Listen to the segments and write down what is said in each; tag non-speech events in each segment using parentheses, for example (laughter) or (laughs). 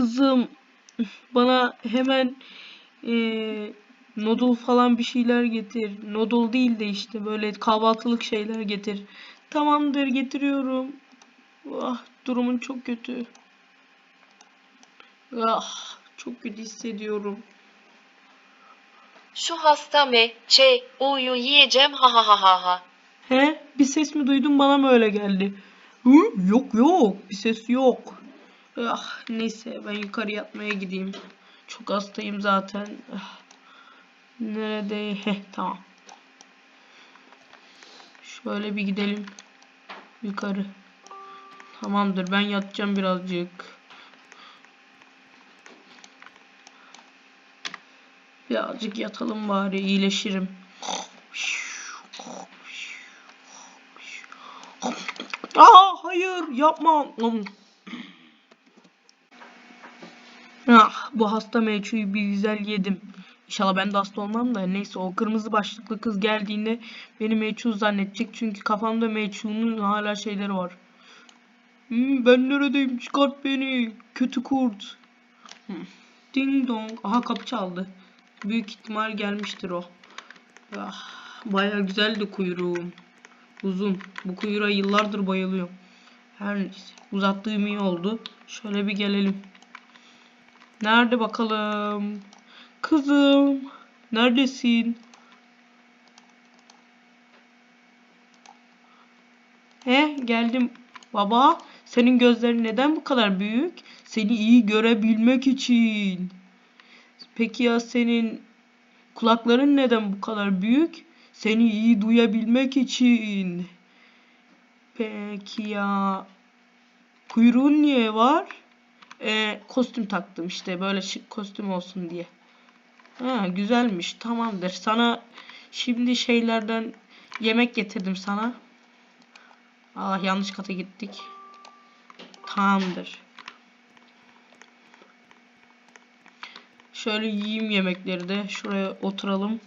Kızım bana hemen eee noodle falan bir şeyler getir. Noodle değil de işte böyle kahvaltılık şeyler getir. Tamamdır getiriyorum. Ah durumun çok kötü. Ah çok kötü hissediyorum. Şu hasta mı? Şey, uyu yiyeceğim ha ha ha ha ha. He? Bir ses mi duydun bana mı öyle geldi? Hı? Yok yok bir ses yok. Ah neyse ben yukarı yatmaya gideyim. Çok hastayım zaten. Ah. Nerede? Heh tamam. Şöyle bir gidelim. Yukarı. Tamamdır ben yatacağım birazcık. Birazcık yatalım bari iyileşirim. Aa hayır yapma. Ah, bu hasta mevcuyu bir güzel yedim. İnşallah ben de hasta olmam da neyse o kırmızı başlıklı kız geldiğinde beni meçhul zannedecek çünkü kafamda meçhulun hala şeyleri var. Hmm, ben neredeyim çıkart beni kötü kurt. Hmm. Ding dong. Aha kapı çaldı. Büyük ihtimal gelmiştir o. Ah, Baya güzeldi kuyruğum. Uzun. Bu kuyruğa yıllardır bayılıyorum. Her neyse. Uzattığım iyi oldu. Şöyle bir gelelim. Nerede bakalım? Kızım. Neredesin? He geldim. Baba senin gözlerin neden bu kadar büyük? Seni iyi görebilmek için. Peki ya senin kulakların neden bu kadar büyük? Seni iyi duyabilmek için. Peki ya kuyruğun niye var? Ee, kostüm taktım işte böyle şık kostüm olsun diye. Ha, güzelmiş tamamdır. Sana şimdi şeylerden yemek getirdim sana. Allah yanlış kata gittik. Tamamdır. Şöyle yiyeyim yemekleri de. Şuraya oturalım.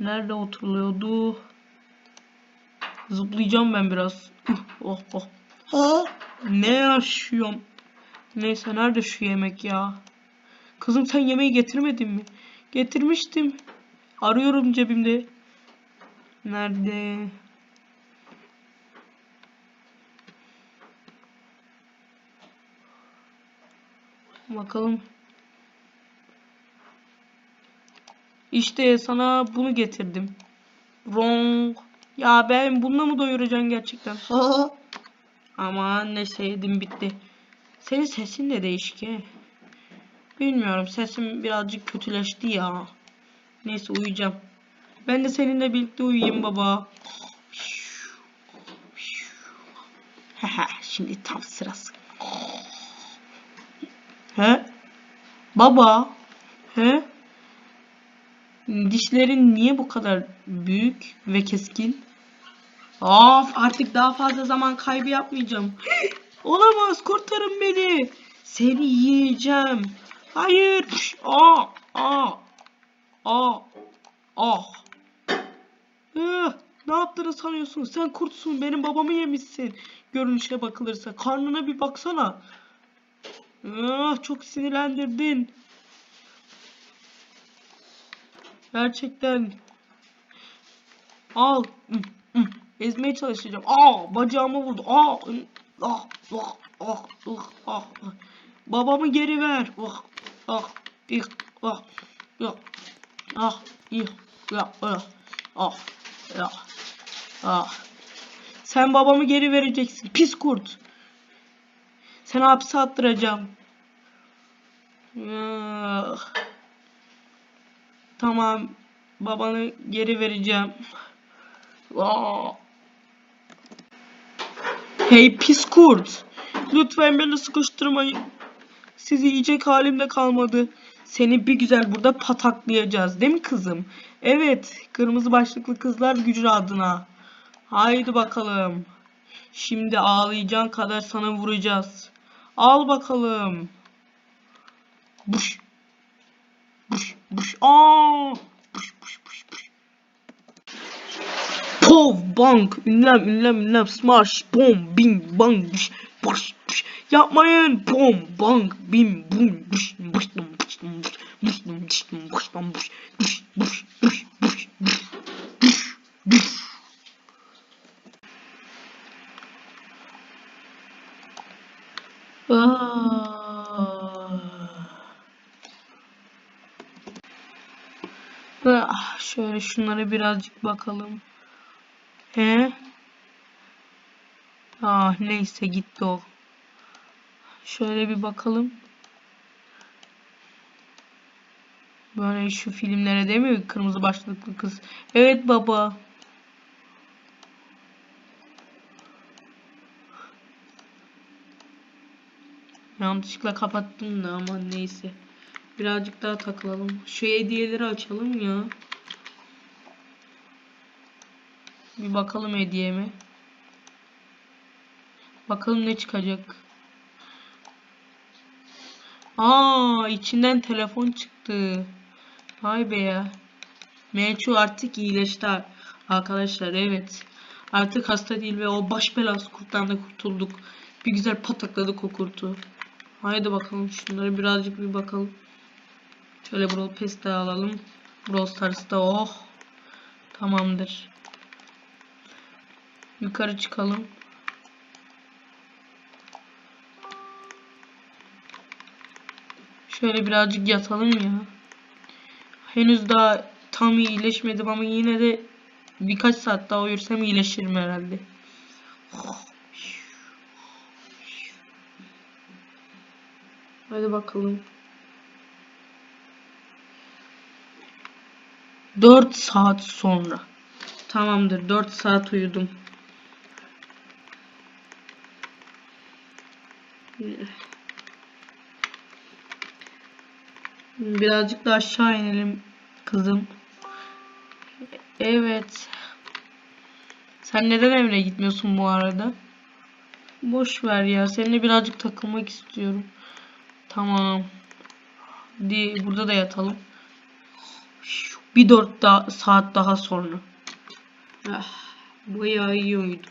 Nerede oturuluyordu? Zıplayacağım ben biraz. (laughs) Oh oh. Ne yaşıyorum? Neyse nerede şu yemek ya? Kızım sen yemeği getirmedin mi? Getirmiştim. Arıyorum cebimde. Nerede? Bakalım. İşte sana bunu getirdim. Wrong. Ya ben bununla mı doyuracaksın gerçekten? Aman ne sevdim bitti. Senin sesin de değişik. Bilmiyorum sesim birazcık kötüleşti ya. Neyse uyuyacağım. Ben de seninle birlikte uyuyayım baba. Şimdi tam sırası. He? Baba? He? Dişlerin niye bu kadar büyük ve keskin? Of artık daha fazla zaman kaybı yapmayacağım. Olamaz kurtarın beni. Seni yiyeceğim. Hayır. Aa, aa, aa, ah. Eh, ne yaptığını sanıyorsun? Sen kurtsun. Benim babamı yemişsin. Görünüşe bakılırsa. Karnına bir baksana. Ah, çok sinirlendirdin. Gerçekten. Al. Ezmeye çalışacağım. Aa, bacağıma vurdu. Aa, ım, ah, ah, ah, ah, ah. Babamı geri ver. Ah, ah, ih, ah, ya, ah, ih, ya, ah, ah, ya, ah. Sen babamı geri vereceksin. Pis kurt. Seni hapse attıracağım. Ah. Tamam. Babanı geri vereceğim. Aa. Hey pis kurt. Lütfen beni sıkıştırmayın. Sizi yiyecek halimde kalmadı. Seni bir güzel burada pataklayacağız değil mi kızım? Evet. Kırmızı başlıklı kızlar gücü adına. Haydi bakalım. Şimdi ağlayacağın kadar sana vuracağız. Al bakalım. Buş. Buş buş. Aa! Buş buş buş buş. Pov bang ünlem ünlem ünlem smash bom bing bang buş. Buş, buş. Yapmayın. Bom, bang, bim, bum, buş, buş, dum, buş, dum. Aa. Ah, şöyle şunlara birazcık bakalım. He? Ah neyse gitti o. Şöyle bir bakalım. Böyle şu filmlere mi? Kırmızı başlıklı kız. Evet baba. Yanlışlıkla kapattım da ama neyse. Birazcık daha takılalım. Şu hediyeleri açalım ya. Bir bakalım hediyeme. Bakalım ne çıkacak. Aa, içinden telefon çıktı. Vay be ya. Meçhu artık iyileşti ar- arkadaşlar. Evet. Artık hasta değil ve o baş belası kurttan da kurtulduk. Bir güzel patakladık o kurtu. Haydi bakalım şunları birazcık bir bakalım. Şöyle Brawl Pass de alalım. Brawl Stars'ta oh. Tamamdır. Yukarı çıkalım. Şöyle birazcık yatalım ya. Henüz daha tam iyileşmedim ama yine de birkaç saat daha uyursam iyileşirim herhalde. Hadi bakalım. 4 saat sonra. Tamamdır. 4 saat uyudum. Birazcık da aşağı inelim kızım. Evet. Sen neden evine gitmiyorsun bu arada? Boş ver ya. Seninle birazcık takılmak istiyorum. Tamam. Di burada da yatalım. Bir dört da saat daha sonra. Ah, bayağı iyi uyudum.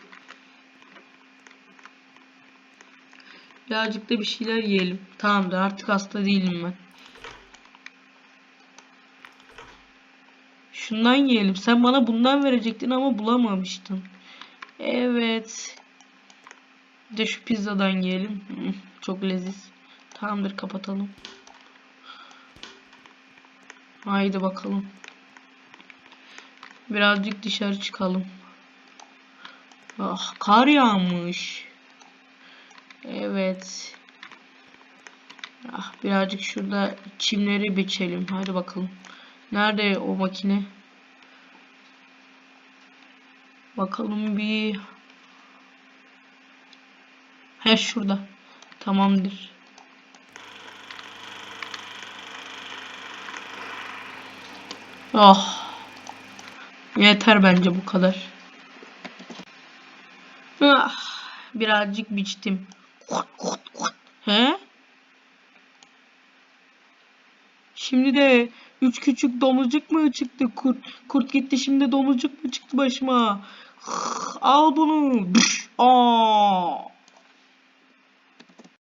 Birazcık da bir şeyler yiyelim. Tamamdır artık hasta değilim ben. Şundan yiyelim. Sen bana bundan verecektin ama bulamamıştın. Evet. Bir de şu pizzadan yiyelim. Çok leziz. Tamamdır kapatalım. Haydi bakalım. Birazcık dışarı çıkalım. Ah kar yağmış. Evet. Ah birazcık şurada çimleri biçelim. Hadi bakalım. Nerede o makine? Bakalım bir. He şurada. Tamamdır. Oh. Yeter bence bu kadar. Ah, birazcık biçtim. He? Şimdi de üç küçük domuzcuk mu çıktı kurt? Kurt gitti şimdi domuzcuk mu çıktı başıma? Al bunu. Aa.